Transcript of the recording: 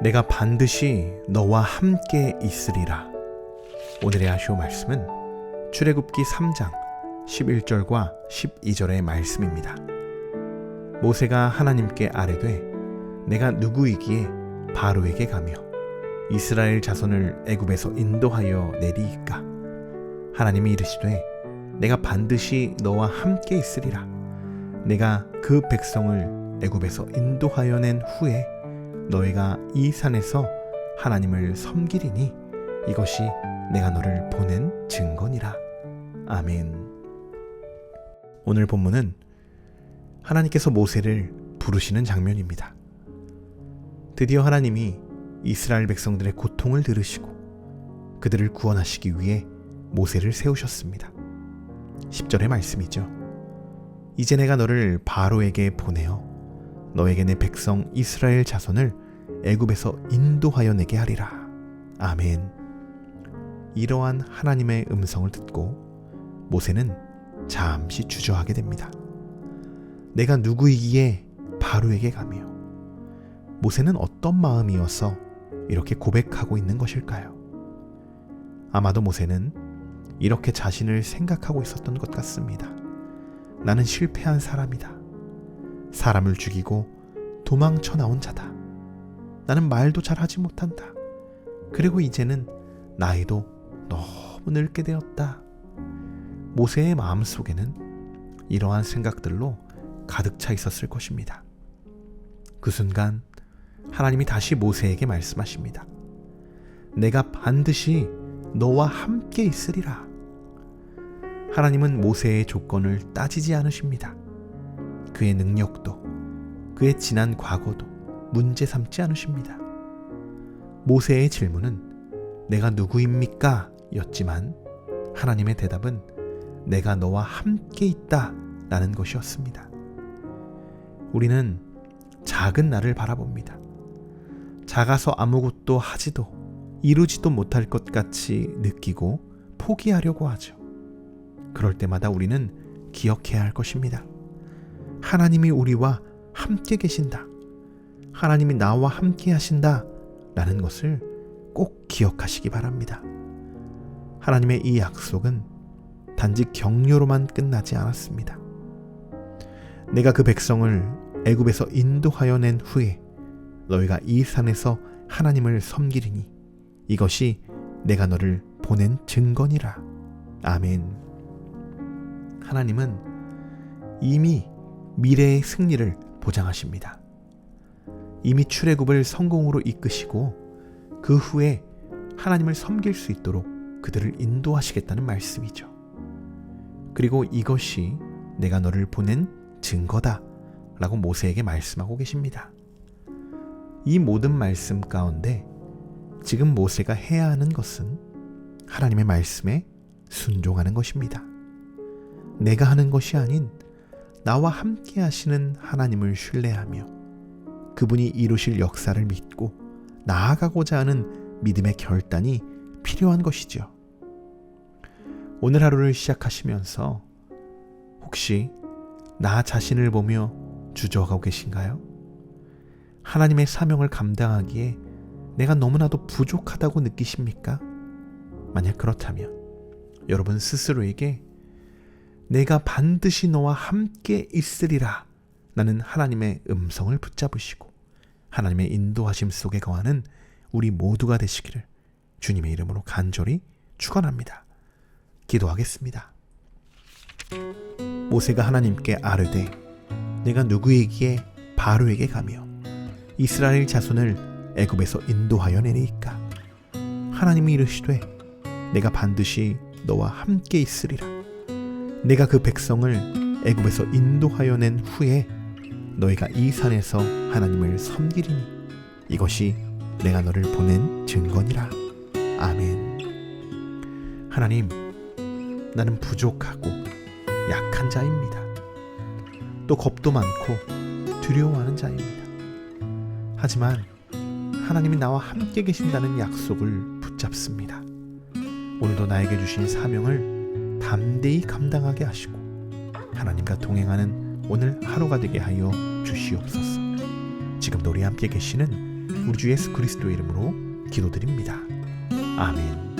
내가 반드시 너와 함께 있으리라. 오늘의 아쉬운 말씀은 출애굽기 3장 11절과 12절의 말씀입니다. 모세가 하나님께 아뢰되 내가 누구이기에 바로에게 가며 이스라엘 자손을 애굽에서 인도하여 내리이까 하나님이 이르시되 내가 반드시 너와 함께 있으리라 내가 그 백성을 애굽에서 인도하여 낸 후에 너희가 이 산에서 하나님을 섬기리니 이것이 내가 너를 보낸 증거니라 아멘 오늘 본문은 하나님께서 모세를 부르시는 장면입니다. 드디어 하나님이 이스라엘 백성들의 고통을 들으시고 그들을 구원하시기 위해 모세를 세우셨습니다. 10절의 말씀이죠. 이제 내가 너를 바로에게 보내어 너에게 내 백성 이스라엘 자손을 애굽에서 인도하여 내게 하리라. 아멘. 이러한 하나님의 음성을 듣고 모세는 잠시 주저하게 됩니다. 내가 누구이기에 바로에게 가며 모세는 어떤 마음이어서 이렇게 고백하고 있는 것일까요? 아마도 모세는 이렇게 자신을 생각하고 있었던 것 같습니다. 나는 실패한 사람이다. 사람을 죽이고 도망쳐 나온 자다. 나는 말도 잘 하지 못한다. 그리고 이제는 나이도 너무 늙게 되었다. 모세의 마음 속에는 이러한 생각들로 가득 차 있었을 것입니다. 그 순간 하나님이 다시 모세에게 말씀하십니다. 내가 반드시 너와 함께 있으리라. 하나님은 모세의 조건을 따지지 않으십니다. 그의 능력도 그의 지난 과거도 문제 삼지 않으십니다. 모세의 질문은 내가 누구입니까? 였지만 하나님의 대답은 내가 너와 함께 있다 라는 것이었습니다. 우리는 작은 나를 바라봅니다. 작아서 아무것도 하지도 이루지도 못할 것 같이 느끼고 포기하려고 하죠. 그럴 때마다 우리는 기억해야 할 것입니다. 하나님이 우리와 함께 계신다. 하나님이 나와 함께 하신다. 라는 것을 꼭 기억하시기 바랍니다. 하나님의 이 약속은 단지 격려로만 끝나지 않았습니다. 내가 그 백성을 애굽에서 인도하여 낸 후에 너희가 이 산에서 하나님을 섬기리니 이것이 내가 너를 보낸 증거니라. 아멘. 하나님은 이미 미래의 승리를 보장하십니다. 이미 출애굽을 성공으로 이끄시고 그 후에 하나님을 섬길 수 있도록 그들을 인도하시겠다는 말씀이죠. 그리고 이것이 내가 너를 보낸 증거다 라고 모세에게 말씀하고 계십니다. 이 모든 말씀 가운데 지금 모세가 해야 하는 것은 하나님의 말씀에 순종하는 것입니다. 내가 하는 것이 아닌 나와 함께 하시는 하나님을 신뢰하며 그분이 이루실 역사를 믿고 나아가고자 하는 믿음의 결단이 필요한 것이죠. 오늘 하루를 시작하시면서 혹시 나 자신을 보며 주저하고 계신가요? 하나님의 사명을 감당하기에 내가 너무나도 부족하다고 느끼십니까? 만약 그렇다면 여러분 스스로에게 내가 반드시 너와 함께 있으리라 라는 하나님의 음성을 붙잡으시고 하나님의 인도하심 속에 거하는 우리 모두가 되시기를 주님의 이름으로 간절히 축원합니다. 기도하겠습니다. 모세가 하나님께 아르되 내가 누구에게 바로에게 가며 이스라엘 자손을 애굽에서 인도하여 내리이까 하나님이 이르시되 내가 반드시 너와 함께 있으리라 내가 그 백성을 애굽에서 인도하여 낸 후에 너희가 이 산에서 하나님을 섬기리니 이것이 내가 너를 보낸 증거니라 아멘 하나님 나는 부족하고 약한 자입니다. 또 겁도 많고 두려워하는 자입니다. 하지만 하나님이 나와 함께 계신다는 약속을 붙잡습니다. 오늘도 나에게 주신 사명을 담대히 감당하게 하시고 하나님과 동행하는 오늘 하루가 되게 하여 주시옵소서. 지금도 우리 함께 계시는 우리 주 예수 그리스도의 이름으로 기도드립니다. 아멘.